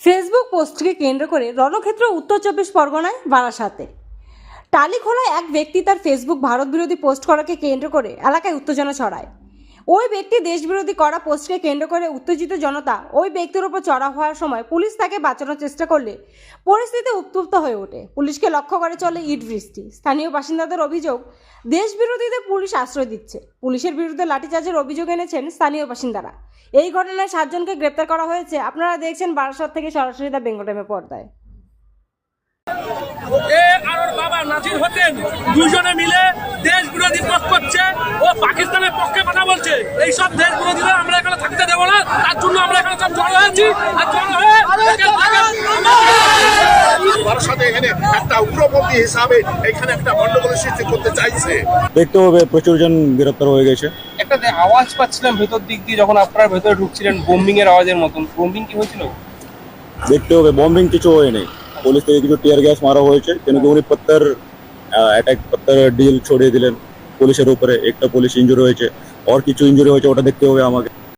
Facebook পোস্টকে কেন্দ্র করে রণক্ষেত্র, উত্তর চব্বিশ পরগনায়, বারাসাতে। টালিখোলায় এক ব্যক্তি তার ফেসবুক ভারত বিরোধী পোস্ট করাকে কেন্দ্র করে এলাকায় উত্তেজনা ছড়ায়। ওই ব্যক্তি দেশবিরোধী করা পোস্টকে কেন্দ্র করে উত্তেজিত জনতা ওই ব্যক্তির উপর চড়া হওয়ার সময় পুলিশ তাকে বাঁচানোর চেষ্টা করলে পরিস্থিতি উত্তপ্ত হয়ে ওঠে। পুলিশকে লক্ষ্য করে চলে ইট বৃষ্টি। স্থানীয় বাসিন্দাদের অভিযোগ, দেশবিরোধীদের পুলিশ আশ্রয় দিচ্ছে। পুলিশের বিরুদ্ধে লাঠিচার্জের অভিযোগ এনেছেন স্থানীয় বাসিন্দারা। এই ঘটনায় সাতজনকে গ্রেপ্তার করা হয়েছে। আপনারা দেখছেন বারাসত থেকে সরাসরি দা বেঙ্গল পর্দায়। বাবা নাজির দুজনে মিলে দেশ বিরোধী করছে। ও পাকিস্তানের পক্ষে কথা বলছে। এই সব দেশ বিরোধীরা আমরা এখানে থাকতে দেবো না। তার জন্য আমরা এখানে সব জড়ো হয়েছি। আর জড়ো হয়ে একে- একে- এখানে একটা উগ্রপন্থী হিসাবে এখানে একটা গন্ডগোলের সৃষ্টি করতে চাইছে। দেখতে হবে প্রচুর জন গ্রেপ্তার হয়ে গেছে। একটা আওয়াজ পাচ্ছিলাম ভেতর দিক দিয়ে যখন আপনারা ভেতরে ঢুকছিলেন বোম্বিং এর আওয়াজের মতন। বোম্বিং কি হয়েছিল? দেখতে হবে বম্বিং কিছু হয়নি। পুলিশ থেকে কিছু টিয়ার গ্যাস মারা হয়েছে। কেন কি উনি পত্তর অ্যাটাক পত্তর ডিল ছড়িয়ে দিলেন। পুলিশের উপরে একটা পুলিশ ইঞ্জুরি হয়েছে আর কিছু ইঞ্জুরি হয়েছে ওটা দেখতে হবে আমাকে।